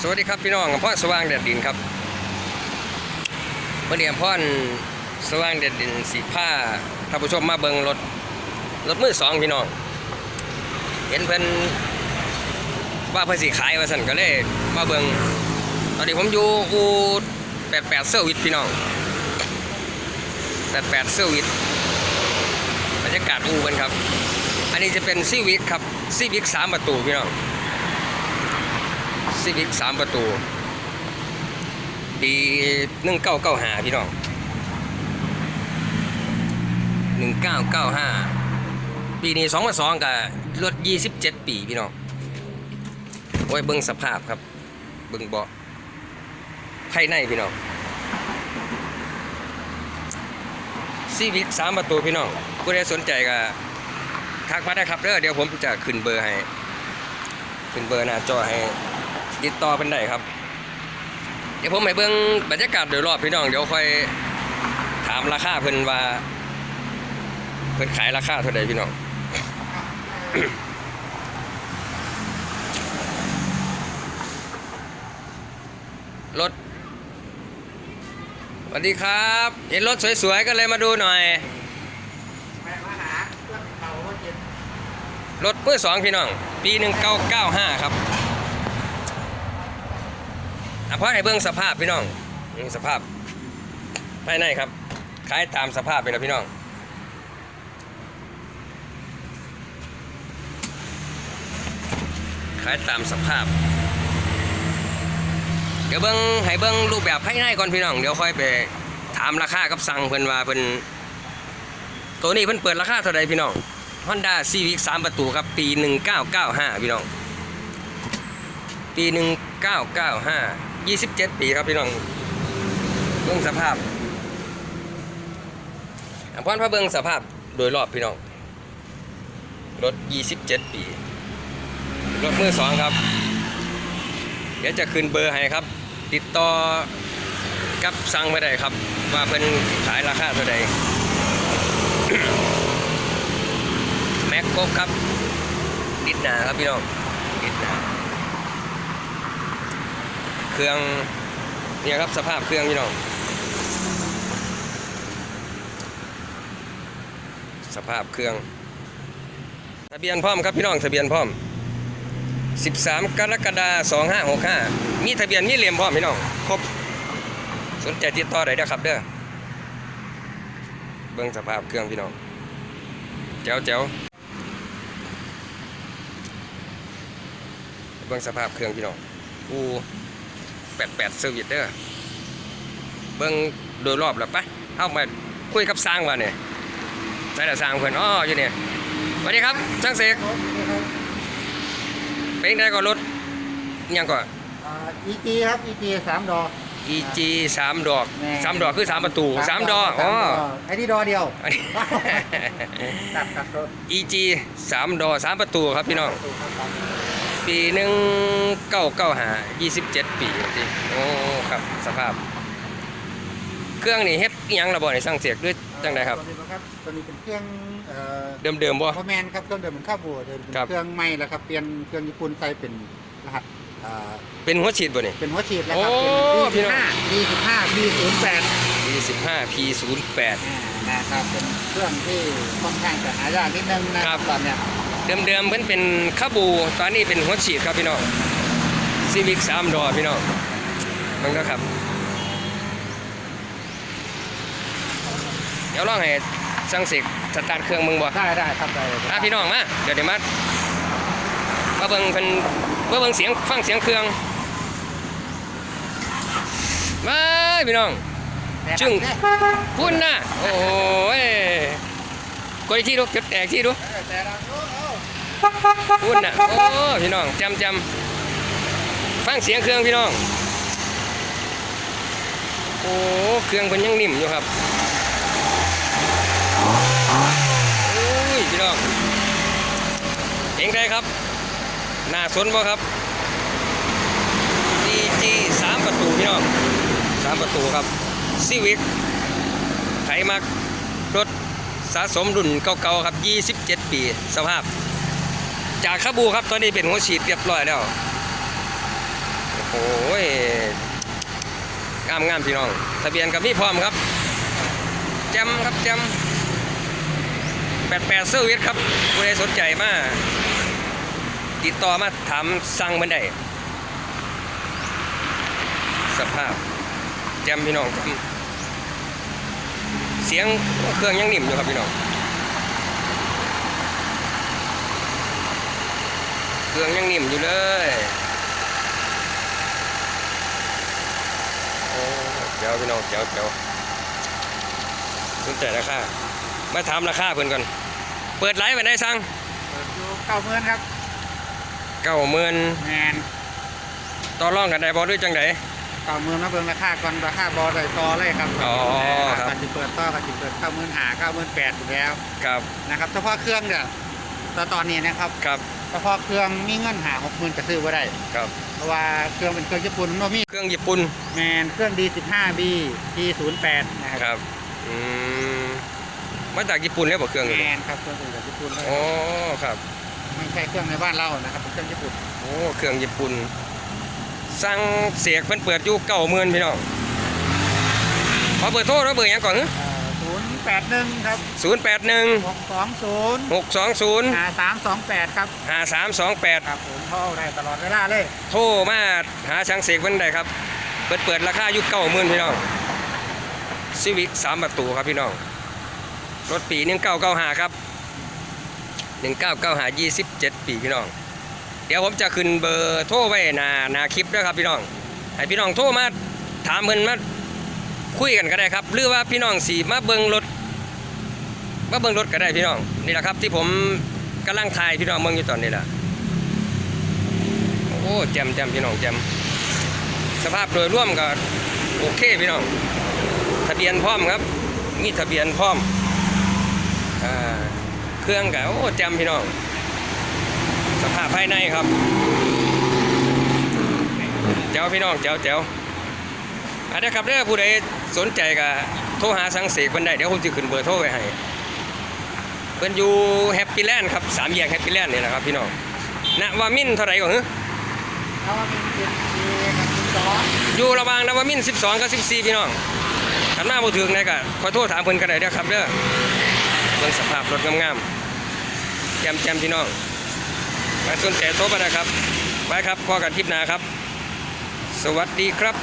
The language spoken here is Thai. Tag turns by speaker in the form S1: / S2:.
S1: สวัสดีครับพี่น้องพ่อสว่างแดดดินครับเมื่อเดียพ่อนสว่างแดดดินสีผ้าท่านผู้ชมมาเบิงรถรถมือสองพี่น้อง เห็นเพิ่นว่าเพิ่นสีขายว่าสั่นก็เลยมาเบิงตอนนี้ผมอยู่อูแปดแปดเซอร์วิสพี่น้องแปดแปดเซอร์วิสบรรยากาศอูกันครับ อันนี้จะเป็นซีวิกครับซีวิกสามประตูพี่น้อง ซีวิกสามประตู ปีหนึ่งเก้าเก้าห้าพี่น้องหนึ่งเก้าเก้าห้าปีนี้สองพันสองกับรถยี่สิบเจ็ดปีพี่น้องโอ้ยเบิ้งสภาพครับ เบิ้งเบาะภายในพี่น้องซีวิกสามประตูพี่น้องผู้ใดสนใจก็ทักมาได้ครับเด้อเดี๋ยวผมจะขึ้นเบอร์ให้ ขึ้นเบอร์หน้าจอให้ ติดต่อเป็นได้ครับ เดี๋ยวผมไปเบิ่งบรรยากาศโดยรอบพี่น้องเดี๋ยวค่อยถามราคาเพิ่นว่า เพิ่นขายราคาเท่าใดพี่น้องรถสวัสดีครับ เห็นรถสวยๆก็เลยมาดูหน่อย
S2: แม่มาหาเครื่อ
S1: สองพี่น้อง ปีหนึ่งเก้าเก้าห้าครับ เพราะให้เบื้องสภาพพี่น้องนี่สภาพภายในครับขายตามสภาพไปนะพี่น้องขายตามสภาพ เดี๋ยวเบิ้งให้เบิ้งรูปแบบภายในก่อนพี่น้องเดี๋ยวค่อยไปถามราคากับสั่งเพิ่นว่าเพิ่นตัวนี้เพิ่นเปิดราคาเท่าไหร่พี่น้อง Honda Civic 3 ประตูครับปี 1995 พี่น้อง ปี 1995 27 ปีครับพี่น้องเบิ่งสภาพอะพอนพระเบิ่งสภาพโดยรอบพี่น้อง รถ 27 ปี รถมือสองครับ เดี๋ยวจะขึ้นเบอร์ให้ครับ ติดต่อกับสั่งไปได้ครับ ว่าเพิ่นขายราคาเท่าใดแม็กโกครับดิดหนาครับพี่น้องดิดหนา เครื่องเนี่ยครับสภาพเครื่องพี่น้องสภาพเครื่อง ทะเบียนพร้อมครับพี่น้องทะเบียนพร้อม 13 กรกฎาคม2565 มีทะเบียนมีเหลี่ยมพร้อมพี่น้องครบสนใจติดต่อได้เด้อครับเด้อเบิ่งสภาพเครื่องพี่น้องแจ๋วแจ๋วเบิ่งสภาพเครื่องพี่น้องอู้ แปดแปดเซอร์วิสเด้อเบิ่งโดยรอบแล้วปะเอามาคุยกับสร้างว่าเนี่ยใช่แต่สร้างเพื่อนอ้ออยู่เนี่ยสวัสดีครับช่างเสกเป็นไงก่อนรถยังก่อน
S2: อีจีครับอีจีสามดอก
S1: EG สามดอก
S2: แม่
S1: สามดอกคือสามประตูสามดอกอ๋อ
S2: ไอ้นี่ดอเดียว
S1: อันนี้
S2: ตัดตัดรถ
S1: EG สามดอกสามประตูครับพี่น้อง
S2: ตูครับครับ
S1: ปีหนึ่งเก้าเก้าหายี่สิบเจ็ดปีจริงโอ้ครับสภาพ เครื่องนี่เฮ็ดอิหยังระบ่ในสร้างเสียกด้วยจังไดครับ
S2: ตัวนี้นะครับตัวนี้เป็นเครื่องเอ่อ
S1: เดิมเดิมๆบ่
S2: พอแมนครับเครื่องเดิมเหมือนข้าวบัวเดิมเป็น
S1: ครับ
S2: เครื่องใหม่แล้วครับเปลี่ยนเครื่องญี่ปุ่นใส่เป็นรหัสอ่า
S1: เป็นหัวฉีดบ่นี่
S2: เป็นหัวฉีดแล้วครับ
S1: โอ้
S2: เป็น
S1: พี่น้อง
S2: D15 D15 B08
S1: ปีสิบห้า P ศูนย์แปด
S2: นะครับเป็นเครื่องที่ค่อนข้างจะหายากนิดนึงนะค
S1: ครั
S2: รับบตอนเนี้ย
S1: เดิมเดิมๆเพิ่นเป็นคาบู ตอนนี้เป็นหัวฉีดครับพี่น้องซีวิกสามดอพี่น้องมันก็ครับ เดี๋ยวลองให้สร้างเสียกสตาร์ทเครื่องมึงบ่
S2: ได้ได้ครับได้เลย
S1: อะพี่น้องมาเดี๋ยวเดี๋ยวมามาเบิ่งเป็นมาเบิ่งเสียงฟังเสียงเครื่องมาพี่น้องจึ้งพุ่นนะโอ้โหยกดอีกที่ดูจุดแตกที่ดู พุ่นนะโอ้พี่น้องจำจำฟังเสียงเครื่องพี่น้อง โอ้เครื่องมันยังนิ่มอยู่ครับโอ้ยพี่น้องเองได้ครับน่าสนบ่ครับ DG สามประตูพี่น้องสามประตูครับซีวิกไขมักรถสะสมรุ่นเก่าๆครับ 27 ปี สภาพ จากขบูครับตอนนี้เป็นหัวฉีดเรียบร้อยแล้วโอ้ยงามงามพี่น้อง ทะเบียนกับพี่พร้อมครับแจมครับแจมแปดแปดเซอร์วิสครับผู้ใดสนใจมาติดต่อมาถามสั่งมันได้สภาพแจมพี่น้องเสียงเครื่องยังนิ่มอยู่ครับพี่น้อง เครื่องยังนิ่มอยู่เลยโอ้เดี๋ยวพี่น้องเดี๋ยวเดี๋ยวสนใจราคามาถามราคาเพิ่นก่อน เปิดไลฟ์ไปได้สั่ง
S2: เปิดอยู่เก้าหมื่นครับ
S1: เก้าหมื่น
S2: แมน
S1: ต่อรองกันได้บ่ด้วยจังได
S2: เก้าหมื่นมาเบิ่งราคาก่อนราคาบอได้ต่อเลยครับ
S1: อ๋อครับ
S2: การจะเปิดต่อการจะเปิดเก้าหมื่นหาเก้าหมื่นแปดอยู่แล้ว
S1: ครับ
S2: นะครับเฉพาะเครื่องเนี่ยตอนตอนนี้นะครับ
S1: ครับ
S2: เฉพาะเครื่องมีเงินหาหกหมื่นก็ซื้อไ่ได้
S1: ครับ
S2: เพราะว่าเครื่องเป็นเครื่องญี่ปุ่นมันบ่มี
S1: เครื่องญี่ปุ่น
S2: แมนเครื่อง D15B T08 นะครับ
S1: ครับอืมมาจากญี่ปุ่นแล้วบ่เครื่อง
S2: แม
S1: นี้
S2: นครับเครื่องเป็นจากญี่ปุ่นเลย
S1: โอ้ครับ
S2: ไม่ใช่เครื่องในบ้านเรานะครับเป็นเครื่องญี่ปุ่น
S1: โอ้เครื่องญี่ปุ่นสั่งเสียกเพิ่นเปิดอยู่เก้าหมื่นพี่น้องขอเบอร์โทรแล้วเบอร์หยังก่อน
S2: ศูนย์ แปดหนึ่งครับ
S1: ศูนย์แปดหนึ่ง
S2: หกสองศูนย์
S1: หกสองศูนย์
S2: หาสามสองแปดครับ
S1: ห้าสามสองแปด
S2: ครับผมเข้าได้ตลอดเวลาเลย
S1: โทรมาหาช่างเสกเพิ่นได้ครับ เปิดเปิดราคาอยู่เก้าหมื่นพี่น้องซีวิกสามประตูครับพี่น้อง รถปีหนึ่งเก้าเก้าหาครับหนึ่งเก้าเก้าหายี่สิบเจ็ดปีพี่น้อง เดี๋ยวผมจะขึ้นเบอร์โทรไว้หน้าหน้าคลิปด้วยครับพี่น้องให้พี่น้องโทรมาถามเพิ่นมาคุยกันก็ได้ครับ หรือว่าพี่น้องสีมาเบิ่งรถ มาเบิ่งรถก็ได้พี่น้องนี่แหละครับที่ผมกำลังถ่ายพี่น้องเบิ่งอยู่ตอนนี้แหละโอ้แจมแจมพี่น้องแจมสภาพโดยร่วมก็โอเคพี่น้องทะเบียนพร้อมครับ มีทะเบียนพร้อมอเครื่องก็โอ้แจมพี่น้องสภาพภายในครับเจ้าพี่น้องเจ้าเจ้าอันนี้ครับเด้อผู้ใดสนใจก็โทรหาสังเสกเพิ่นไดเดี๋ยวผมจะขึ้นเบอร์โทรไว้ให้ เพิ่นอยู่แฮปปี้แลนด์ครับสามแยกแฮปปี้แลนด์นี่แหละครับพี่น้องณวามินทร์เท่าไหร่ก่อนฮะ
S2: เอาว่ามีเจ็ดปีกับคุณสอง
S1: อยู่ระหว่างนวมินทร์12กับ14พี่น้องขันมาบ่ถึงนะก็ขอโทษถามเพิ่นก็ได้เด้อครับเด้อเบิ่งสภาพรถงามๆแจ่มแจ่มพี่น้องมาสนใจโทรมานะครับไว้ครับพอกันคลิปหน้าครับ สวัสดีครับ